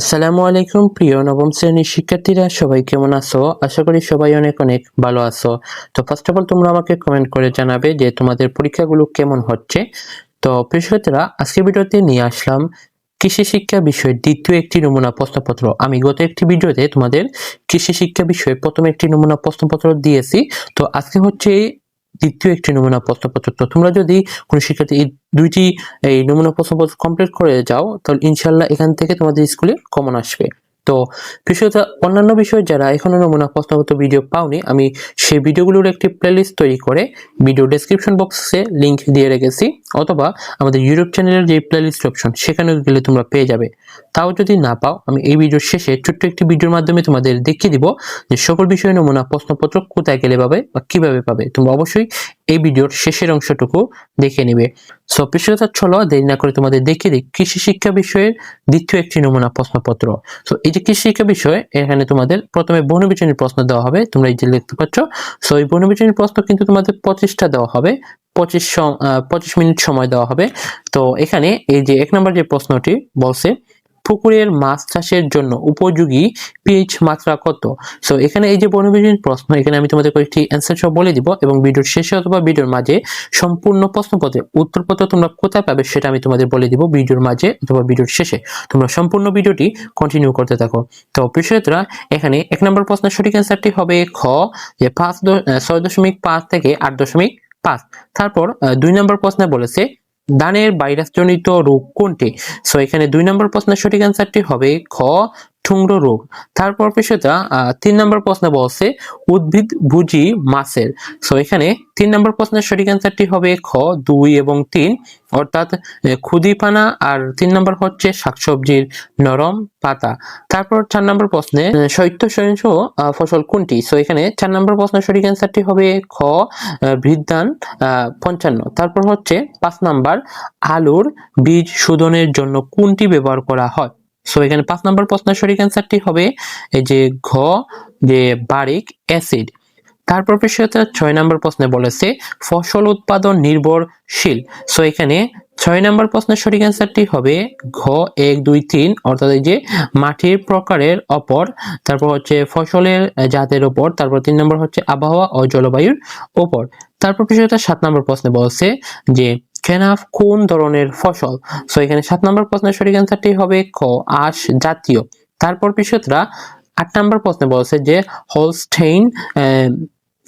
আসসালামু আলাইকুম, প্রিয় নবম শ্রেণির শিক্ষার্থীরা, সবাই কেমন আছো? আশা করি সবাই অনেক অনেক ভালো আছো। তো ফার্স্ট অফ অল তোমরা আমাকে কমেন্ট করে জানাবে যে তোমাদের পরীক্ষাগুলো কেমন হচ্ছে। তো প্রিয় আজকের ভিডিওতে নিয়ে আসলাম কৃষি শিক্ষা বিষয়ের দ্বিতীয় একটি নমুনা প্রশ্নপত্র। আমি গত একটি ভিডিওতে তোমাদের কৃষি শিক্ষা বিষয়ে প্রথমে একটি নমুনা প্রশ্নপত্র দিয়েছি। তো আজকে হচ্ছে দ্বিতীয় একটি নমুনা প্রশ্নপত্র। তো তোমরা যদি কোনো শিক্ষার্থী এই দুইটি, এই নমুনা প্রশ্নপত্র কমপ্লিট করে যাও, তাহলে ইনশাল্লাহ এখান থেকে তোমাদের স্কুলে কমন আসবে। তো বিশেষত অন্যান্য বিষয় যারা এখনও নমুনা প্রশ্নপত্র ভিডিও পাওনি, আমি সেই ভিডিওগুলোর একটি প্লেলিস্ট তৈরি করে ভিডিও ডেসক্রিপশন বক্সে লিংক দিয়ে রেখেছি, অথবা আমাদের ইউটিউব চ্যানেলের যে প্লেলিস্ট অপশন সেখানে গেলে তোমরা পেয়ে যাবে। তাও যদি না পাও, আমি এই ভিডিওর শেষে ছোট্ট একটি ভিডিওর মাধ্যমে তোমাদের দেখিয়ে দিব যে সকল বিষয় নমুনা প্রশ্নপত্র কোথায় গেলে পাবে বা কীভাবে পাবে। তোমরা অবশ্যই এই ভিডিওর শেষের অংশটুকু দেখে নিবে। সো পেশাগত চলো দেরি না করে তোমাদের দেখিয়ে দিই কৃষি শিক্ষা বিষয়ের দ্বিতীয় একটি নমুনা প্রশ্নপত্র। তো এই যে কৃষি শিক্ষা বিষয়, এখানে তোমাদের প্রথমে বনবিচনের প্রশ্ন দেওয়া হবে, তোমরা এই যে দেখতে পাচ্ছ। সো, এই বনবিচনের প্রশ্ন কিন্তু তোমাদের পঁচিশটা দেওয়া হবে, পঁচিশ পঁচিশ মিনিট সময় দেওয়া হবে। তো, এখানে এই যে এক নম্বর যে প্রশ্নটি বলছে পুকুরের মাছ চাষের জন্য উপযোগী পিএইচ মাত্রা কত? সো এখানে এই যে বনবিজন প্রশ্ন, এখানে আমি তোমাদের কয়েকটি অ্যান্সার সব বলে দিব এবং ভিডিওর শেষে অথবা ভিডিওর মাঝে সম্পূর্ণ প্রশ্নপত্রে উত্তরপত্র তোমরা কোথায় পাবে সেটা আমি তোমাদের বলে দিব ভিডিওর মাঝে অথবা ভিডিওর শেষে। তোমরা সম্পূর্ণ ভিডিওটি কন্টিনিউ করতে থাকো। তো বিষয়তরা এখানে এক নম্বর প্রশ্নের সঠিক অ্যান্সারটি হবে খ, যে পাঁচ ছয় দশমিক পাঁচ থেকে আট দশমিক পাঁচ। তারপর দুই নম্বর প্রশ্নে বলেছে ধানের ভাইরাসজনিত রোগ কোনটি? সো এখানে দুই নম্বর প্রশ্নের সঠিক অ্যান্সারটি হবে খ ঠুংরো রোগ। তারপর আহ, তিন নম্বর প্রশ্নে বলছে উদ্ভিদ ভুজি মাছের। সো এখানে তিন নম্বর প্রশ্নের সঠিক অ্যান্সারটি হবে খ দুই এবং তিন। অর্থাৎ খুদিপানা আর তিন নম্বর হচ্ছে শাকসবজির নরম পাতা। তারপর চার নম্বর প্রশ্নে শৈত্য সহিংস ফসল কোনটি? সো এখানে চার নম্বর প্রশ্নের সঠিক অ্যান্সারটি হবে খ বৃদ্ধান পঞ্চান্ন। তারপর হচ্ছে পাঁচ নম্বর আলুর বীজ শোধনের জন্য কোনটি ব্যবহার করা হয়? সো এখানে পাঁচ নম্বর প্রশ্নের সঠিক অ্যান্সারটি হবে এই যে ঘ যে বারিক অ্যাসিড তারপর বিষয়টা ছয় নম্বর প্রশ্নে বলেছে, ফসল উৎপাদন নির্ভরশীল। সো এখানে ছয় নম্বর প্রশ্নের সঠিক অ্যান্সারটি হবে ঘ, এক, দুই, তিন, অর্থাৎ এই যে মাটির প্রকারের অপর, তারপর হচ্ছে ফসলের জাতের ওপর, তারপর তিন নম্বর হচ্ছে আবহাওয়া ও জলবায়ুর ওপর। তারপর বিষয়টা সাত নম্বর প্রশ্নে বলছে যে, খেনাফ কোন ধরনের ফসল? সো এখানে সাত নম্বর প্রশ্নের সঠিক অ্যান্সারটি হবে ক আশ জাতীয়। তারপর বিষয়টা আট নম্বর প্রশ্নে বলছে যে হলস্টেইন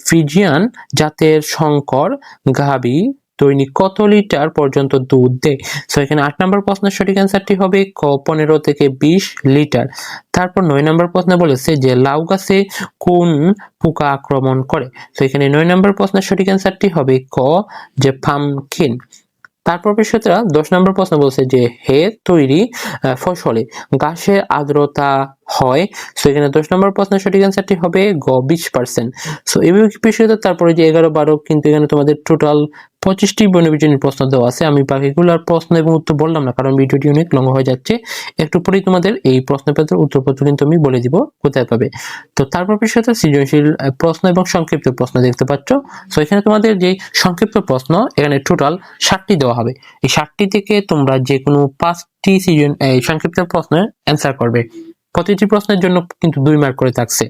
ফ্রিজিয়ান জাতের শঙ্কর গাভি দৈনিক কত লিটার পর্যন্ত দুধ দেয়? সো এখানে আট নম্বর প্রশ্নের সঠিক অ্যান্সারটি হবে ক, পনেরো থেকে বিশ লিটার। তারপর নয় নম্বর প্রশ্নে বলেছে যে লাউ গাছে কোন পোকা আক্রমণ করে? তো এখানে নয় নম্বর প্রশ্নের সঠিক অ্যান্সারটি হবে ক, যে পামকিন। তারপর বিষয়টা দশ নম্বর প্রশ্ন বলছে যে, হে তৈরি ফসলে গাছের আর্দ্রতা হয় সো এখানে দশ নম্বর প্রশ্নের সঠিক অ্যান্সারটি হবে গ বিশ পার্সেন্ট সো বিষয়টা তারপরে যে এগারো, বারো, কিন্তু এখানে তোমাদের টোটাল পঁচিশটি বনবিজনের প্রশ্ন দেওয়া আছে। আমি বাকিগুলোর প্রশ্ন এবং উত্তর বললাম না, কারণ ভিডিওটি অনেক লং হয়ে যাচ্ছে। একটু পরেই তোমাদের এই প্রশ্নপত্রের উত্তরপত্র কিন্তু আমি বলে দিব, কোথায় পাবে। তো তারপর বিষয়টা সৃজনশীল প্রশ্ন এবং সংক্ষিপ্ত প্রশ্ন দেখতে পাচ্ছ। সো এখানে তোমাদের যে সংক্ষিপ্ত প্রশ্ন, এখানে টোটাল ষাটটি দেওয়া হবে। এই ষাটটি থেকে তোমরা যে কোনো পাঁচটি সিজন সংক্ষিপ্ত প্রশ্নের অ্যান্সার করবে। প্রতিটি প্রশ্নের জন্য কিন্তু দুই মার্ক করে থাকছে।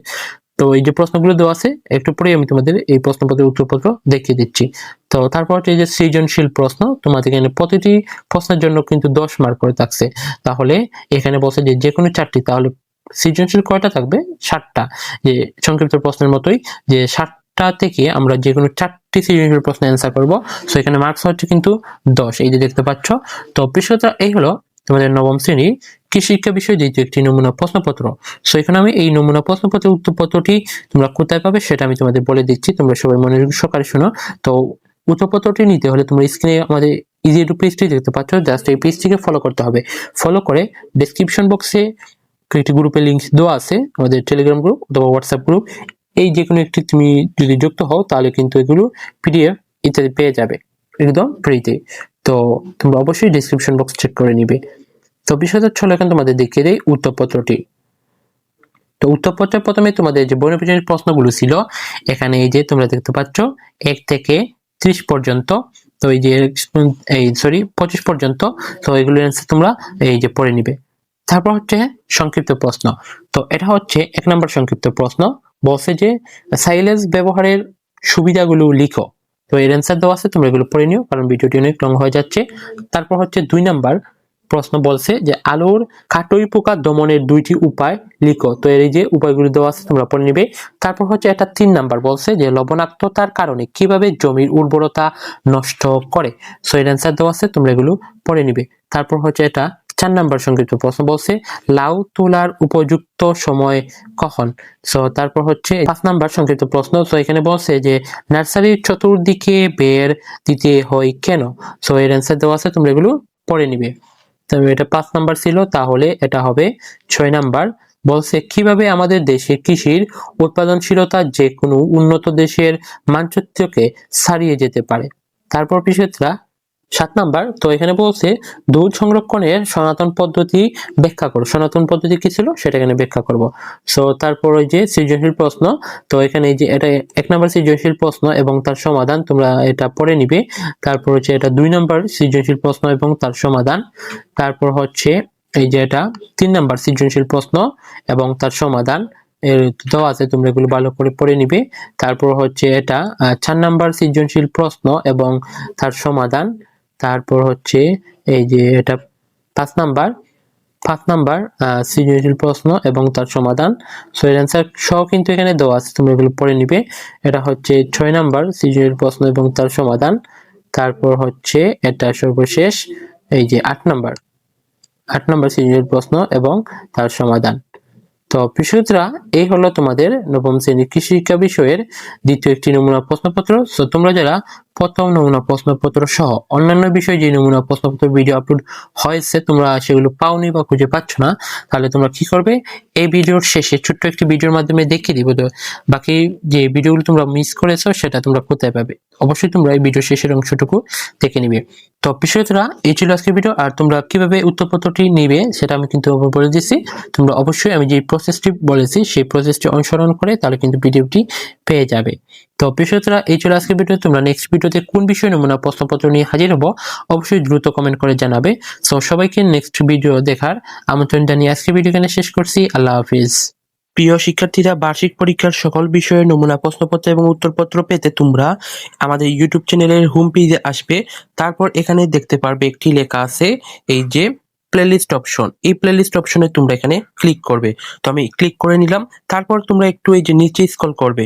তো এই যে প্রশ্নগুলো দেওয়া আছে, একটু পরেই আমি তোমাদের এই প্রশ্নপত্রের উত্তরপত্র দেখিয়ে দিচ্ছি। তো তারপর হচ্ছে এই যে সৃজনশীল প্রশ্ন, তোমাদের এখানে প্রতিটি প্রশ্নের জন্য কিন্তু দশ মার্ক করে থাকছে। তাহলে এখানে বলছে যে যে কোনো চারটি, তাহলে সৃজনশীল কয়টা থাকবে? ষাটটা যে সংক্ষিপ্ত প্রশ্নের মতোই যে ষাটটা থেকে আমরা যে কোনো চারটি সৃজনশীল প্রশ্ন অ্যান্সার করব। সো এখানে মার্কস হচ্ছে কিন্তু দশ, এই যে দেখতে পাচ্ছ। তো বিষয়টা এই হলো তোমাদের নবম শ্রেণির কৃষি শিক্ষা বিষয়ে যেহেতু একটি নমুনা প্রশ্নপত্র। সো এখানে আমি এই নমুনা প্রশ্নপত্রের উত্তরপত্রটি তোমরা কোথায় পাবে সেটা আমি তোমাদের বলে দিচ্ছি। তোমরা সবাই মনোযোগ সহকারে শোনো। তো উত্তরপত্রটি নিতে হলে তোমরা স্ক্রিনে আমাদের ইজি টু পেজটি দেখতে পাচ্ছ। জাস্ট এই পেজটিকে ফলো করতে হবে। ফলো করে ডেসক্রিপশন বক্সে একটি গ্রুপের লিঙ্ক দেওয়া আছে, আমাদের টেলিগ্রাম গ্রুপ অথবা হোয়াটসঅ্যাপ গ্রুপ এই যে কোনো একটি তুমি যদি যুক্ত হও, তাহলে কিন্তু এগুলো পিডিএফ ইত্যাদি পেয়ে যাবে, একদম ফ্রিতে তো তোমরা অবশ্যই ডিসক্রিপশন বক্স চেক করে নিবে। তো বিষয়টা হলো এখন তোমাদের দেখিয়ে দেয় উত্তরপত্রটি। তো উত্তরপত্রের প্রথমে তোমাদের যে বর্ণবিজনের প্রশ্নগুলো ছিল, এখানে এই যে তোমরা দেখতে পাচ্ছ, এক থেকে ত্রিশ পর্যন্ত, তো এই যে এই সরি পঁচিশ পর্যন্ত, তো এগুলোর অ্যান্সার তোমরা এই যে পড়ে নিবে। তারপর হচ্ছে সংক্ষিপ্ত প্রশ্ন। তো এটা হচ্ছে এক নম্বর সংক্ষিপ্ত প্রশ্ন। বলছে যে সাইলেন্স ব্যবহারের সুবিধাগুলো লিখো। তো এর অ্যান্সার দেওয়া আছে, তোমরা এগুলো পড়ে নিও, কারণ ভিডিওটি অনেক লং হয়ে যাচ্ছে। তারপর হচ্ছে দুই নাম্বার প্রশ্ন বলছে যে আলোর কাটই পোকা দমনের দুইটি উপায় লিখো। তো এর এই যে উপায়গুলো দেওয়া আছে, তোমরা পড়ে নিবে। তারপর হচ্ছে এটা তিন নাম্বার বলছে যে লবণাক্ততার কারণে কীভাবে জমির উর্বরতা নষ্ট করে। সো এর অ্যান্সার দেওয়া আছে, তোমরা এগুলো পড়ে নিবে। তারপর হচ্ছে এটা চার নাম্বার সংক্ষিপ্ত প্রশ্ন বলছে, লাউ তোলার উপযুক্ত সময় কখন? সো তারপর হচ্ছে পাঁচ নাম্বার সংক্ষিপ্ত প্রশ্ন। তো এখানে বলছে যে নার্সারির চতুর্দিকে বের দিতে হয় কেন? সো এর অ্যান্সার দেওয়া আছে, তোমরা এগুলো পড়ে নিবে। এটা পাঁচ নাম্বার ছিল, তাহলে এটা হবে ছয় নাম্বার। বলছে, কীভাবে আমাদের দেশে কৃষির উৎপাদনশীলতা যে কোনো উন্নত দেশের মানচিত্রকে ছাড়িয়ে যেতে পারে? তারপর বিষয়টা সাত নাম্বার, তো এখানে বলছে দুধ সংরক্ষণের সনাতন পদ্ধতি ব্যাখ্যা করো। সনাতন পদ্ধতি কি ছিল? সেটা এখানে ব্যাখ্যা করব। সো তারপর ওই যে সৃজনশীল প্রশ্ন, তো এখানে এই যে এটা এক নম্বর সৃজনশীল প্রশ্ন এবং তার সমাধান, তোমরা এটা পড়ে নিবে। তারপর হচ্ছে এটা দুই নাম্বার সৃজনশীল প্রশ্ন এবং তার সমাধান। তারপর হচ্ছে এই যে এটা তিন নাম্বার সৃজনশীল প্রশ্ন এবং তার সমাধান। এর দেওয়া আছে, তোমরা এগুলো ভালো করে পড়ে নিবে। তারপর হচ্ছে এটা চার নাম্বার সৃজনশীল প্রশ্ন এবং তার সমাধান। তারপর হচ্ছে এই যে এটা পাঁচ নাম্বার পাঁচ নাম্বার সৃজনশীল প্রশ্ন এবং তার সমাধান। সো এর অ্যান্সার সহ কিন্তু এখানে দেওয়া আছে, তোমরা এগুলো পড়ে নিবে। এটা হচ্ছে ছয় নাম্বার, সৃজনশীল প্রশ্ন এবং তার সমাধান। তারপর হচ্ছে এটা সর্বশেষ, এই যে আট নাম্বার। আট নম্বর সৃজনশীল প্রশ্ন এবং তার সমাধান। তো কৃষকরা এই হলো তোমাদের নবম শ্রেণির কৃষি শিক্ষা বিষয়ের দ্বিতীয় একটি নমুনা প্রশ্নপত্র। তো তোমরা যারা প্রথম নমুনা প্রশ্নপত্র সহ অন্যান্য বিষয়ে যে নমুনা প্রশ্নপত্র ভিডিও আপলোড হয়েছে, তোমরা সেগুলো পাওনি বা খুঁজে পাচ্ছ না, তাহলে তোমরা কি করবে? এই ভিডিওর শেষে ছোট্ট একটি ভিডিওর মাধ্যমে দেখিয়ে দিব। তো বাকি যে ভিডিওগুলো তোমরা মিস করেছ, সেটা তোমরা কোথায় পাবে? অবশ্যই তোমরা এই ভিডিও শেষের অংশটুকু দেখে নিবে। তো বিষয়তরা এই ছিল আজকের ভিডিও আর তোমরা কীভাবে উত্তরপত্রটি নিবে, সেটা আমি কিন্তু বলে দিচ্ছি। তোমরা অবশ্যই আমি যে প্রসেসটি বলেছি, সেই প্রসেসটি অনুসরণ করে তাহলে কিন্তু ভিডিওটি পেয়ে যাবে। তো বিষয়তরা এই ছিল আজকের ভিডিও। তোমরা নেক্সট ভিডিওতে কোন বিষয় নমুনা প্রশ্নপত্র নিয়ে হাজির হব, অবশ্যই দ্রুত কমেন্ট করে জানাবে। সো সবাইকে নেক্সট ভিডিও দেখার আমন্ত্রণ জানিয়ে আজকের ভিডিও এখানে শেষ করছি। আল্লাহ হাফিজ। প্রিয় শিক্ষার্থীরা, বার্ষিক পরীক্ষার সকল বিষয়ে নমুনা প্রশ্নপত্র এবং উত্তরপত্র পেতে তোমরা আমাদের ইউটিউব চ্যানেলের হোম পেজে আসবে। তারপর এখানে দেখতে পারবে একটি লেখা আছে, এই যে প্লেলিস্ট অপশন এই প্লেলিস্ট অপশনে তোমরা এখানে ক্লিক করবে। তো আমি ক্লিক করে নিলাম। তারপর তোমরা একটু এই যে নিচে স্কল করবে।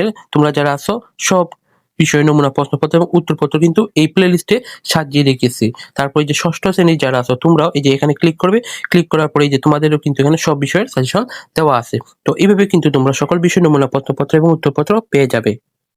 তোমরা যারা আসো সব বিষয় নমুনা, প্রশ্নপত্র এবং উত্তরপত্র কিন্তু এই প্লে লিস্টে সাজিয়ে রেখেছি। তারপরে যে ষষ্ঠ শ্রেণির যারা আছো, তোমরাও এই যে এখানে ক্লিক করবে। ক্লিক করার পরে এই যে তোমাদেরও কিন্তু এখানে সব বিষয়ের সাজেশন দেওয়া আছে। তো এইভাবে কিন্তু তোমরা সকল বিষয় নমুনা, প্রশ্নপত্র এবং উত্তরপত্র পেয়ে যাবে।